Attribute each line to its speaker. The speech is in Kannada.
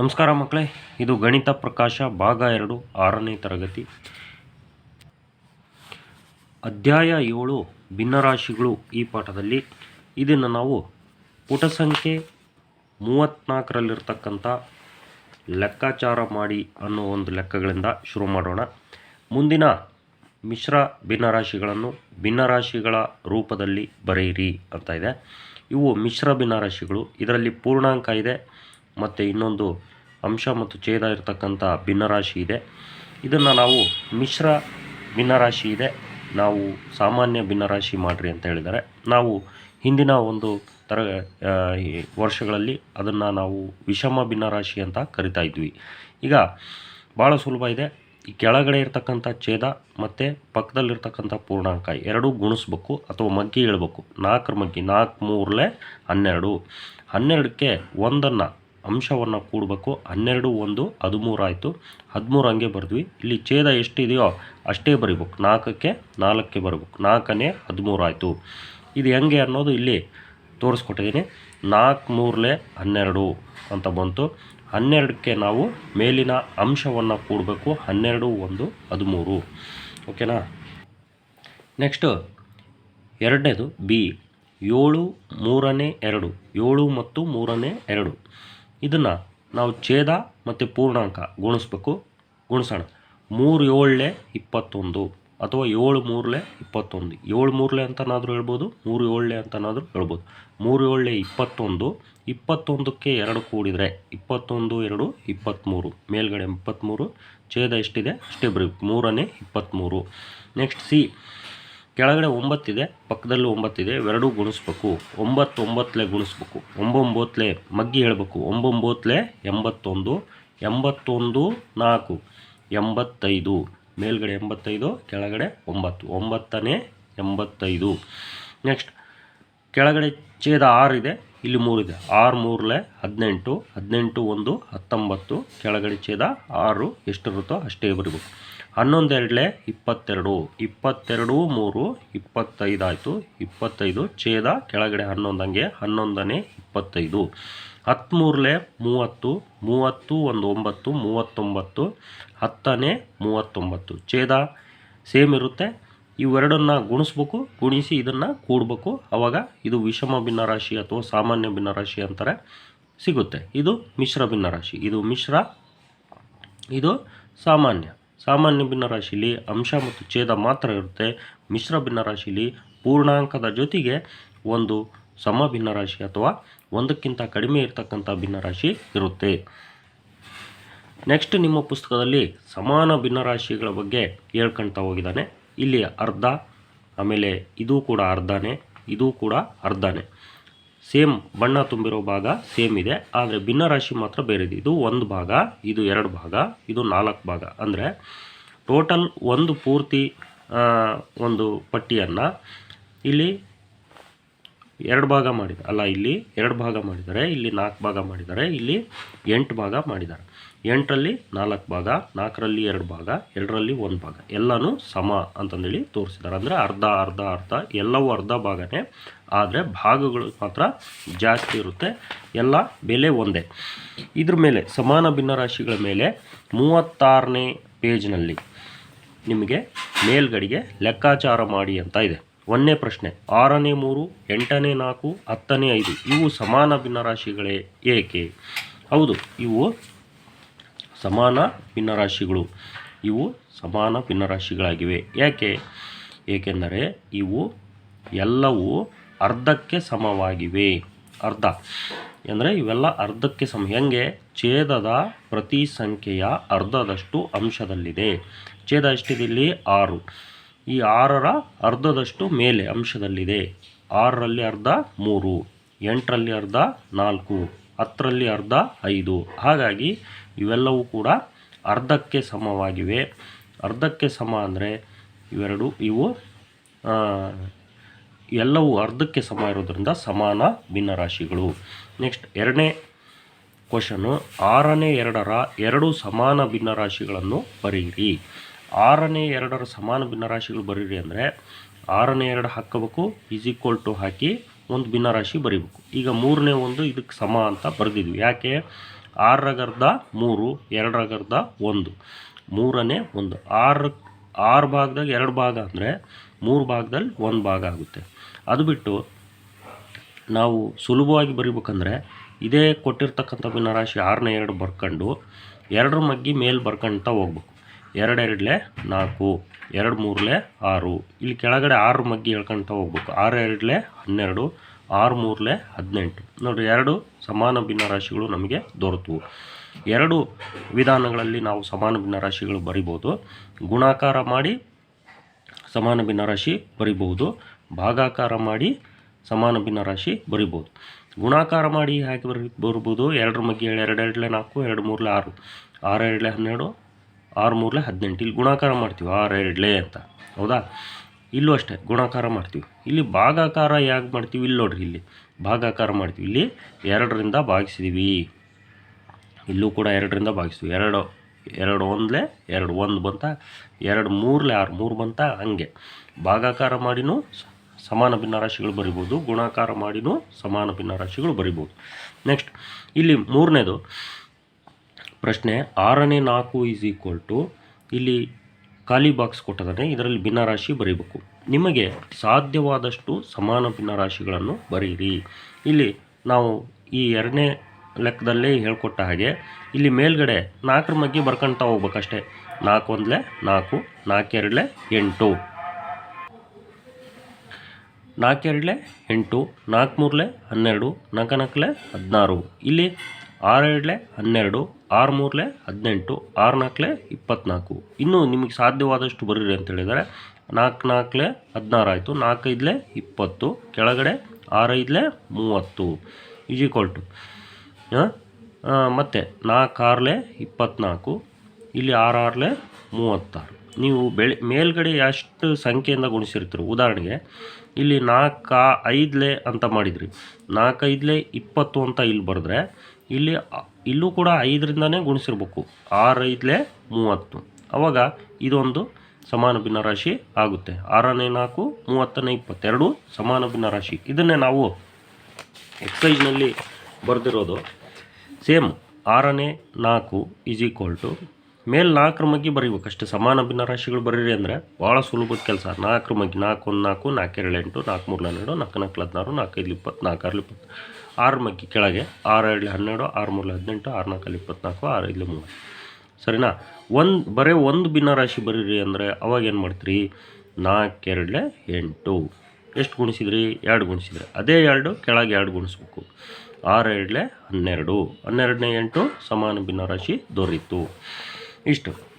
Speaker 1: ನಮಸ್ಕಾರ ಮಕ್ಕಳೇ, ಇದು ಗಣಿತ ಪ್ರಕಾಶ ಭಾಗ ಎರಡು, ಆರನೇ ತರಗತಿ. ಅಧ್ಯಾಯ ಏಳು, ಭಿನ್ನರಾಶಿಗಳು ಈ ಪಾಠದಲ್ಲಿ. ಇದನ್ನು ನಾವು ಪುಟ ಸಂಖ್ಯೆ ಮೂವತ್ತ್ನಾಲ್ಕರಲ್ಲಿರ್ತಕ್ಕಂಥ ಲೆಕ್ಕಾಚಾರ ಮಾಡಿ ಅನ್ನೋ ಒಂದು ಲೆಕ್ಕಗಳಿಂದ ಶುರು ಮಾಡೋಣ. ಮುಂದಿನ ಮಿಶ್ರ ಭಿನ್ನರಾಶಿಗಳನ್ನು ಭಿನ್ನರಾಶಿಗಳ ರೂಪದಲ್ಲಿ ಬರೆಯಿರಿ ಅಂತ ಇದೆ. ಇವು ಮಿಶ್ರ ಭಿನ್ನರಾಶಿಗಳು. ಇದರಲ್ಲಿ ಪೂರ್ಣಾಂಕ ಇದೆ. ಮತ್ತು ಇನ್ನೊಂದು ಅಂಶ ಮತ್ತು ಛೇದ ಇರತಕ್ಕಂಥ ಭಿನ್ನರಾಶಿ ಇದೆ. ಇದನ್ನು ನಾವು ಮಿಶ್ರ ಭಿನ್ನರಾಶಿ ಇದೆ. ನಾವು ಸಾಮಾನ್ಯ ಭಿನ್ನರಾಶಿ ಮಾಡಿರಿ ಅಂತ ಹೇಳಿದ್ದಾರೆ. ನಾವು ಹಿಂದಿನ ಒಂದು ತರ ವರ್ಷಗಳಲ್ಲಿ ಅದನ್ನು ನಾವು ವಿಷಮ ಭಿನ್ನರಾಶಿ ಅಂತ ಕರಿತಾ ಇದ್ವಿ. ಈಗ ಭಾಳ ಸುಲಭ ಇದೆ. ಈ ಕೆಳಗಡೆ ಇರತಕ್ಕಂಥ ಛೇದ ಮತ್ತು ಪಕ್ಕದಲ್ಲಿರ್ತಕ್ಕಂಥ ಪೂರ್ಣಾಂಕ ಎರಡೂ ಗುಣಿಸ್ಬೇಕು ಅಥವಾ ಮಗ್ಗಿ ಹೇಳ್ಬೇಕು. ನಾಲ್ಕರ ಮಗ್ಗಿ ನಾಲ್ಕು ಮೂರಲೆ ಹನ್ನೆರಡು. ಹನ್ನೆರಡಕ್ಕೆ ಒಂದನ್ನು ಅಂಶವನ್ನು ಕೂಡಬೇಕು. ಹನ್ನೆರಡು, ಒಂದು, ಹದಿಮೂರು ಆಯಿತು. ಹದಿಮೂರು ಹಂಗೆ ಬರೆದ್ವಿ. ಇಲ್ಲಿ ಛೇದ ಎಷ್ಟಿದೆಯೋ ಅಷ್ಟೇ ಬರಿಬೇಕು. ನಾಲ್ಕಕ್ಕೆ ನಾಲ್ಕಕ್ಕೆ ಬರಬೇಕು. ನಾಲ್ಕನೇ ಹದಿಮೂರು ಆಯಿತು. ಇದು ಹೆಂಗೆ ಅನ್ನೋದು ಇಲ್ಲಿ ತೋರಿಸ್ಕೊಟ್ಟಿದ್ದೀನಿ. ನಾಲ್ಕು, ಮೂರಲೆ ಹನ್ನೆರಡು ಅಂತ ಬಂತು. ಹನ್ನೆರಡಕ್ಕೆ ನಾವು ಮೇಲಿನ ಅಂಶವನ್ನು ಕೂಡಬೇಕು. ಹನ್ನೆರಡು, ಒಂದು, ಹದಿಮೂರು. ಓಕೆನಾ? ನೆಕ್ಸ್ಟು ಎರಡನೇದು ಬಿ. ಏಳು, ಮೂರನೇ ಎರಡು. ಏಳು ಮತ್ತು ಮೂರನೇ ಎರಡು. ಇದನ್ನು ನಾವು ಛೇದ ಮತ್ತು ಪೂರ್ಣಾಂಕ ಗುಣಿಸ್ಬೇಕು. ಗುಣಿಸೋಣ. ಮೂರು ಏಳಲೆ ಇಪ್ಪತ್ತೊಂದು ಅಥವಾ ಏಳು ಮೂರಲೆ ಇಪ್ಪತ್ತೊಂದು. ಏಳು ಮೂರಲೆ ಅಂತನಾದರೂ ಹೇಳ್ಬೋದು, ಮೂರು ಏಳಲೆ ಅಂತನಾದರೂ ಹೇಳ್ಬೋದು. ಮೂರು ಏಳಲೆ ಇಪ್ಪತ್ತೊಂದು, ಇಪ್ಪತ್ತೊಂದಕ್ಕೆ ಎರಡು ಕೂಡಿದರೆ ಇಪ್ಪತ್ತೊಂದು, ಎರಡು ಇಪ್ಪತ್ತ್ಮೂರು ಮೇಲ್ಗಡೆ ಇಪ್ಪತ್ತ್ಮೂರು ಛೇದ ಎಷ್ಟಿದೆ? ಅಷ್ಟೇ ಬರೀ ಮೂರನೇ ಇಪ್ಪತ್ತ್ಮೂರು ನೆಕ್ಸ್ಟ್ ಸಿ ಕೆಳಗಡೆ ಒಂಬತ್ತಿದೆ, ಪಕ್ಕದಲ್ಲೂ ಒಂಬತ್ತಿದೆ, ಎರಡೂ ಗುಣಿಸ್ಬೇಕು. ಒಂಬತ್ತೊಂಬತ್ತಲೆ ಗುಣಿಸ್ಬೇಕು. ಒಂಬೊಂಬತ್ತಲೆ ಮಗ್ಗಿ ಹೇಳಬೇಕು. ಒಂಬೊಂಬತ್ತಲೆ ಎಂಬತ್ತೊಂದು ಎಂಬತ್ತೊಂದು ನಾಲ್ಕು, ಎಂಬತ್ತೈದು. ಮೇಲ್ಗಡೆ ಎಂಬತ್ತೈದು, ಕೆಳಗಡೆ ಒಂಬತ್ತು. ಒಂಬತ್ತನೇ ಎಂಬತ್ತೈದು. ನೆಕ್ಸ್ಟ್ ಕೆಳಗಡೆ ಛೇದ ಆರಿದೆ ಇಲ್ಲಿ ಮೂರಿದೆ ಆರು ಮೂರಲೆ ಹದಿನೆಂಟು ಹದಿನೆಂಟು ಒಂದು, ಹತ್ತೊಂಬತ್ತು. ಕೆಳಗಡೆ ಛೇದ ಆರು, ಎಷ್ಟಿರುತ್ತೋ ಅಷ್ಟೇ ಬರಬೇಕು. ಹನ್ನೊಂದು ಎರಡಲೆ ಇಪ್ಪತ್ತೆರಡು ಇಪ್ಪತ್ತೆರಡು ಮೂರು, ಇಪ್ಪತ್ತೈದು ಆಯಿತು. ಇಪ್ಪತ್ತೈದು ಛೇದ ಕೆಳಗಡೆ ಹನ್ನೊಂದಂಗೆ ಹನ್ನೊಂದನೇ ಇಪ್ಪತ್ತೈದು. ಹತ್ತ್ಮೂರಲೆ ಮೂವತ್ತು ಮೂವತ್ತು ಒಂದು ಒಂಬತ್ತು ಮೂವತ್ತೊಂಬತ್ತು, ಹತ್ತನೇ ಮೂವತ್ತೊಂಬತ್ತು. ಛೇದ ಸೇಮ್ ಇರುತ್ತೆ. ಇವೆರಡನ್ನು ಗುಣಿಸ್ಬೇಕು, ಗುಣಿಸಿ ಇದನ್ನು ಕೂಡಬೇಕು. ಆವಾಗ ಇದು ವಿಷಮ ಭಿನ್ನರಾಶಿ ಅಥವಾ ಸಾಮಾನ್ಯ ಭಿನ್ನರಾಶಿ ಅಂತಾರೆ ಸಿಗುತ್ತೆ. ಇದು ಮಿಶ್ರ ಭಿನ್ನರಾಶಿ. ಇದು ಮಿಶ್ರ, ಇದು ಸಾಮಾನ್ಯ. ಸಾಮಾನ್ಯ ಭಿನ್ನರಾಶಿಲಿ ಅಂಶ ಮತ್ತು ಛೇದ ಮಾತ್ರ ಇರುತ್ತೆ. ಮಿಶ್ರ ಭಿನ್ನರಾಶಿಲಿ ಪೂರ್ಣಾಂಕದ ಜೊತೆಗೆ ಒಂದು ಸಮ ಭಿನ್ನರಾಶಿ ಅಥವಾ ಒಂದಕ್ಕಿಂತ ಕಡಿಮೆ ಇರತಕ್ಕಂಥ ಭಿನ್ನರಾಶಿ ಇರುತ್ತೆ. ನೆಕ್ಸ್ಟ್ ನಿಮ್ಮ ಪುಸ್ತಕದಲ್ಲಿ ಸಮಾನ ಭಿನ್ನರಾಶಿಗಳ ಬಗ್ಗೆ ಹೇಳ್ಕೊಳ್ತಾ ಹೋಗಿದ್ದಾನೆ. ಇಲ್ಲಿ ಅರ್ಧ, ಆಮೇಲೆ ಇದು ಕೂಡ ಅರ್ಧನೇ, ಇದು ಕೂಡ ಅರ್ಧನೇ. ಸೇಮ್ ಬಣ್ಣ ತುಂಬಿರೋ ಭಾಗ ಸೇಮ್ ಇದೆ, ಆದರೆ ಭಿನ್ನ ರಾಶಿ ಮಾತ್ರ ಬೇರೆ ಇದೆ. ಇದು ಒಂದು ಭಾಗ, ಇದು ಎರಡು ಭಾಗ, ಇದು ನಾಲ್ಕು ಭಾಗ. ಅಂದರೆ ಟೋಟಲ್ ಒಂದು ಪೂರ್ತಿ ಒಂದು ಪಟ್ಟಿಯನ್ನು ಇಲ್ಲಿ ಎರಡು ಭಾಗ ಮಾಡಿದ, ಅಲ್ಲ, ಇಲ್ಲಿ ಎರಡು ಭಾಗ ಮಾಡಿದ್ದಾರೆ, ಇಲ್ಲಿ ನಾಲ್ಕು ಭಾಗ ಮಾಡಿದ್ದಾರೆ, ಇಲ್ಲಿ ಎಂಟು ಭಾಗ ಮಾಡಿದ್ದಾರೆ. ಎಂಟರಲ್ಲಿ ನಾಲ್ಕು ಭಾಗ, ನಾಲ್ಕರಲ್ಲಿ ಎರಡು ಭಾಗ, ಎರಡರಲ್ಲಿ ಒಂದು ಭಾಗ. ಎಲ್ಲನೂ ಸಮ ಅಂತಂದೇಳಿ ತೋರಿಸಿದ್ದಾರೆ ಅಂದರೆ ಅರ್ಧ ಅರ್ಧ ಅರ್ಧ ಎಲ್ಲವೂ ಅರ್ಧ ಭಾಗನೇ. ಆದರೆ ಭಾಗಗಳು ಮಾತ್ರ ಜಾಸ್ತಿ ಇರುತ್ತೆ. ಎಲ್ಲ ಬೆಲೆ ಒಂದೇ. ಇದ್ರ ಮೇಲೆ ಸಮಾನ ಭಿನ್ನರಾಶಿಗಳ ಮೇಲೆ ಮೂವತ್ತಾರನೇ ಪೇಜ್ನಲ್ಲಿ ನಿಮಗೆ ಮೇಲ್ಗಡೆಗೆ ಲೆಕ್ಕಾಚಾರ ಮಾಡಿ ಅಂತ ಇದೆ. ಒಂದನೇ ಪ್ರಶ್ನೆ, ಆರನೇ ಮೂರು, ಎಂಟನೇ ನಾಲ್ಕು, ಹತ್ತನೇ ಐದು, ಇವು ಸಮಾನ ಭಿನ್ನರಾಶಿಗಳೇ ಏಕೆ? ಹೌದು, ಇವು ಸಮಾನ ಭಿನ್ನರಾಶಿಗಳು. ಇವು ಸಮಾನ ಭಿನ್ನರಾಶಿಗಳಾಗಿವೆ. ಯಾಕೆ? ಏಕೆಂದರೆ ಇವು ಎಲ್ಲವೂ ಅರ್ಧಕ್ಕೆ ಸಮವಾಗಿವೆ. ಅರ್ಧ. ಅಂದರೆ ಇವೆಲ್ಲ ಅರ್ಧಕ್ಕೆ ಸಮ. ಹೆಂಗೆ? ಛೇದದ ಪ್ರತಿ ಸಂಖ್ಯೆಯ ಅರ್ಧದಷ್ಟು ಅಂಶದಲ್ಲಿದೆ. ಛೇದ ಎಷ್ಟಿದೆ ಇಲ್ಲಿ ಆರು. ಈ ಆರರ ಅರ್ಧದಷ್ಟು ಮೇಲೆ ಅಂಶದಲ್ಲಿದೆ. ಆರರಲ್ಲಿ ಅರ್ಧ ಮೂರು. ಎಂಟರಲ್ಲಿ ಅರ್ಧ ನಾಲ್ಕು. ಹತ್ತರಲ್ಲಿ ಅರ್ಧ, ಐದು. ಹಾಗಾಗಿ ಇವೆಲ್ಲವೂ ಕೂಡ ಅರ್ಧಕ್ಕೆ ಸಮವಾಗಿವೆ. ಅರ್ಧಕ್ಕೆ ಸಮ ಅಂದರೆ ಇವೆರಡು, ಇವು ಎಲ್ಲವೂ ಅರ್ಧಕ್ಕೆ ಸಮ ಇರೋದರಿಂದ ಸಮಾನ ಭಿನ್ನರಾಶಿಗಳು. ನೆಕ್ಸ್ಟ್ ಎರಡನೇ ಕ್ವಶನು ಆರನೇ ಎರಡರ ಎರಡು ಸಮಾನ ಭಿನ್ನರಾಶಿಗಳನ್ನು ಬರೆಯಿರಿ. ಆರನೇ ಎರಡರ ಸಮಾನ ಭಿನ್ನರಾಶಿಗಳು ಬರೀರಿ ಅಂದರೆ ಆರನೇ ಎರಡು ಹಾಕಬೇಕು, ಈಸ್ ಈಕ್ವಲ್ ಟು ಹಾಕಿ ಒಂದು ಭಿನ್ನರಾಶಿ ಬರೀಬೇಕು. ಈಗ ಮೂರನೇ ಒಂದು ಇದಕ್ಕೆ ಸಮ ಅಂತ ಬರೆದಿದ್ವಿ. ಯಾಕೆ? ಆರರಗರ್ಧ ಮೂರು, ಎರಡರಗರ್ಧ ಒಂದು. ಮೂರನೇ ಒಂದು. ಆರು ಆರು ಭಾಗದಾಗ ಎರಡು ಭಾಗ ಅಂದರೆ ಮೂರು ಭಾಗದಲ್ಲಿ ಒಂದು ಭಾಗ ಆಗುತ್ತೆ. ಅದು ಬಿಟ್ಟು ನಾವು ಸುಲಭವಾಗಿ ಬರಿಬೇಕಂದ್ರೆ ಇದೇ ಕೊಟ್ಟಿರ್ತಕ್ಕಂಥ ಭಿನ್ನರಾಶಿ ಆರನೇ ಎರಡು ಬರ್ಕೊಂಡು ಎರಡರ ಮಗ್ಗಿ ಮೇಲೆ ಬರ್ಕೊಳ್ತಾ ಹೋಗ್ಬೇಕು. ಎರಡೆರಡ್ಲೆ ನಾಲ್ಕು ಎರಡು ಮೂರಲೆ ಆರು. ಇಲ್ಲಿ ಕೆಳಗಡೆ ಆರು ಮಗ್ಗಿ ಹೇಳ್ಕೊಂತ ಹೋಗ್ಬೇಕು. ಆರು ಎರಡ್ಲೆ ಹನ್ನೆರಡು ಆರು ಮೂರಲೆ ಹದಿನೆಂಟು. ನೋಡಿ ಎರಡು ಸಮಾನ ಭಿನ್ನರಾಶಿಗಳು ನಮಗೆ ದೊರೆತವು ಎರಡು ವಿಧಾನಗಳಲ್ಲಿ ನಾವು ಸಮಾನ ಭಿನ್ನರಾಶಿಗಳು ಬರಿಬೋದು. ಗುಣಾಕಾರ ಮಾಡಿ ಸಮಾನ ಭಿನ್ನರಾಶಿ ಬರಿಬಹುದು ಭಾಗಾಕಾರ ಮಾಡಿ ಸಮಾನ ಭಿನ್ನರಾಶಿ ಬರಿಬೋದು. ಗುಣಾಕಾರ ಮಾಡಿ ಹೇಗೆ ಬರಿ, ಬರ್ಬೋದು? ಎರಡರ ಮಗ್ಗಿ ಎರಡು ಎರಡಲೆ ನಾಲ್ಕು ಎರಡು ಮೂರಲೆ ಆರು. ಆರು ಎರಡಲೆ ಹನ್ನೆರಡು ಆರು ಮೂರಲೆ ಹದಿನೆಂಟು ಇಲ್ಲಿ ಗುಣಾಕಾರ ಮಾಡ್ತೀವಿ, ಆರು ಎರಡಲೇ ಅಂತ. ಹೌದಾ? ಇಲ್ಲೂ ಅಷ್ಟೇ, ಗುಣಾಕಾರ ಮಾಡ್ತೀವಿ. ಇಲ್ಲಿ ಭಾಗಾಕಾರ ಯಾಕೆ ಮಾಡ್ತೀವಿ? ಇಲ್ಲಿ ನೋಡ್ರಿ, ಇಲ್ಲಿ ಭಾಗಾಕಾರ ಮಾಡ್ತೀವಿ. ಇಲ್ಲಿ ಎರಡರಿಂದ ಭಾಗಿಸಿದೀವಿ. ಇಲ್ಲೂ ಕೂಡ ಎರಡರಿಂದ ಭಾಗಿಸ್ತೀವಿ ಎರಡು ಎರಡು ಒಂದಲೇ, ಎರಡು ಒಂದು ಬಂತ, ಎರಡು ಮೂರಲೆ ಆರು, ಮೂರು ಬಂತ, ಹಂಗೆ. ಭಾಗಾಕಾರ ಮಾಡಿನೂ ಸಮಾನ ಭಿನ್ನರಾಶಿಗಳು ಬರಿಬೋದು. ಗುಣಾಕಾರ ಮಾಡಿನೂ ಸಮಾನ ಭಿನ್ನರಾಶಿಗಳು ಬರಿಬೋದು. ನೆಕ್ಸ್ಟ್, ಇಲ್ಲಿ ಮೂರನೇದು. ಪ್ರಶ್ನೆ ಆರನೇ ನಾಲ್ಕು ಈಸ್ ಈಕ್ವಲ್ ಟು ಇಲ್ಲಿ ಖಾಲಿ ಬಾಕ್ಸ್ ಕೊಟ್ಟಿದ್ದಾನೆ ಇದರಲ್ಲಿ ಭಿನ್ನರಾಶಿ ಬರೀಬೇಕು. ನಿಮಗೆ ಸಾಧ್ಯವಾದಷ್ಟು ಸಮಾನ ಭಿನ್ನರಾಶಿಗಳನ್ನು ಬರೀರಿ. ಇಲ್ಲಿ ನಾವು ಈ ಎರಡನೇ ಲೆಕ್ಕದಲ್ಲೇ ಹೇಳ್ಕೊಟ್ಟ ಹಾಗೆ ಇಲ್ಲಿ ಮೇಲ್ಗಡೆ ನಾಲ್ಕರ ಮಗ್ಗಿ ಬರ್ಕೊಳ್ತಾ ಹೋಗ್ಬೇಕಷ್ಟೇ. ನಾಲ್ಕು ಒಂದಲೇ ನಾಲ್ಕು ನಾಲ್ಕೆರಡಲೆ ಎಂಟು. ನಾಲ್ಕೆರಡಲೆ ಎಂಟು, ನಾಲ್ಕು ಮೂರಲೆ ಹನ್ನೆರಡು, ನಾಲ್ಕು ನಾಲ್ಕಲೆ ಹದಿನಾರು. ಇಲ್ಲಿ ಆರು ಎರಡಲೆ ಹನ್ನೆರಡು, ಆರು ಮೂರಲೆ, ಹದಿನೆಂಟು, ಆರು ನಾಲ್ಕಲೆ ಇಪ್ಪತ್ತ್ನಾಲ್ಕು ಇನ್ನೂ ನಿಮಗೆ ಸಾಧ್ಯವಾದಷ್ಟು ಬರೀರಿ ಅಂತ ಹೇಳಿದರೆ ನಾಲ್ಕು ನಾಲ್ಕಲೆ, ಹದಿನಾರು ಆಯಿತು. ನಾಲ್ಕೈದಲೆ ಇಪ್ಪತ್ತು. ಕೆಳಗಡೆ ಆರೈದಲೆ ಮೂವತ್ತು. ಈಸ್ ಈಕ್ವಲ್ ಟು ಮತ್ತು ನಾಲ್ಕು ಆರಲೆ, ಇಪ್ಪತ್ನಾಲ್ಕು. ಇಲ್ಲಿ ಆರು ಆರಲೆ, ಮೂವತ್ತಾರು. ನೀವು ಬೆಳೆ, ಮೇಲ್ಗಡೆ ಎಷ್ಟು ಸಂಖ್ಯೆಯಿಂದ ಗುಣಿಸಿರ್ತೀರಿ. ಉದಾಹರಣೆಗೆ, ಇಲ್ಲಿ ನಾಲ್ಕು ಐದಲೆ ಅಂತ ಮಾಡಿದ್ರಿ. ನಾಲ್ಕೈದಲೆ ಇಪ್ಪತ್ತು ಅಂತ ಇಲ್ಲಿ ಬರೆದ್ರೆ ಇಲ್ಲಿ ಇಲ್ಲೂ ಕೂಡ ಐದರಿಂದನೇ ಗುಣಿಸಿರ್ಬೇಕು. ಐದಲೆ ಮೂವತ್ತು. ಆವಾಗ ಇದೊಂದು ಸಮಾನ ಭಿನ್ನರಾಶಿ ಆಗುತ್ತೆ. ಆರನೇ ನಾಲ್ಕು, ಮೂವತ್ತನೇ ಇಪ್ಪತ್ತೆರಡು ಸಮಾನ ಭಿನ್ನರಾಶಿ ಇದನ್ನೇ ನಾವು ಎಕ್ಸೈಜ್ನಲ್ಲಿ ಬರೆದಿರೋದು. ಸೇಮ್, ಆರನೇ ನಾಲ್ಕು ಈಸ್ ಈಕ್ವಲ್ ಟು, ಮೇಲೆ ನಾಲ್ಕರ ಮಗ್ಗಿ ಬರೀಬೇಕು. ಅಷ್ಟೇ ಸಮಾನ ಭಿನ್ನರಾಶಿಗಳು ಬರೀರಿ ಅಂದರೆ ಭಾಳ ಸುಲಭದ ಕೆಲಸ. ನಾಲ್ಕರ ಮಗ್ಗಿ ನಾಲ್ಕು ಒಂದು ನಾಲ್ಕು ನಾಲ್ಕೆರಡು ಎಂಟು, ನಾಲ್ಕು ಮೂರು ಹನ್ನೆರಡು ನಾಲ್ಕು ನಾಲ್ಕು ಹದಿನಾರು ನಾಲ್ಕೈದು ಇಪ್ಪತ್ತು ನಾಲ್ಕಾರು ಇಪ್ಪತ್ತು. ಆರು ಮಕ್ಕಿ ಕೆಳಗೆ, ಆರು ಎರಡು ಹನ್ನೆರಡು, ಆರು ಮೂರಲಿ ಹದಿನೆಂಟು, ಆರು ನಾಲ್ಕಲ್ಲಿ ಇಪ್ಪತ್ನಾಲ್ಕು, ಆರು ಇಲ್ಲಿ ಮೂವತ್ತು ಸರಿನಾ? ಒಂದು, ಬರೀ ಒಂದು ಭಿನ್ನರಾಶಿ ಬರೀರಿ ಅಂದರೆ ಅವಾಗ ಏನು ಮಾಡ್ತೀರಿ? ನಾಲ್ಕೆರಡಲೆ ಎಂಟು. ಎಷ್ಟು ಗುಣಿಸಿದ್ರಿ? ಎರಡು ಗುಣಿಸಿದ್ರಿ. ಅದೇ ಎರಡು ಕೆಳಗೆ ಎರಡು ಗುಣಿಸ್ಬೇಕು. ಆರು ಎರಡಲೆ ಹನ್ನೆರಡು. ಹನ್ನೆರಡನೇ ಎಂಟು ಸಮಾನ ಭಿನ್ನರಾಶಿ ದೊರೀತು. ಇಷ್ಟು.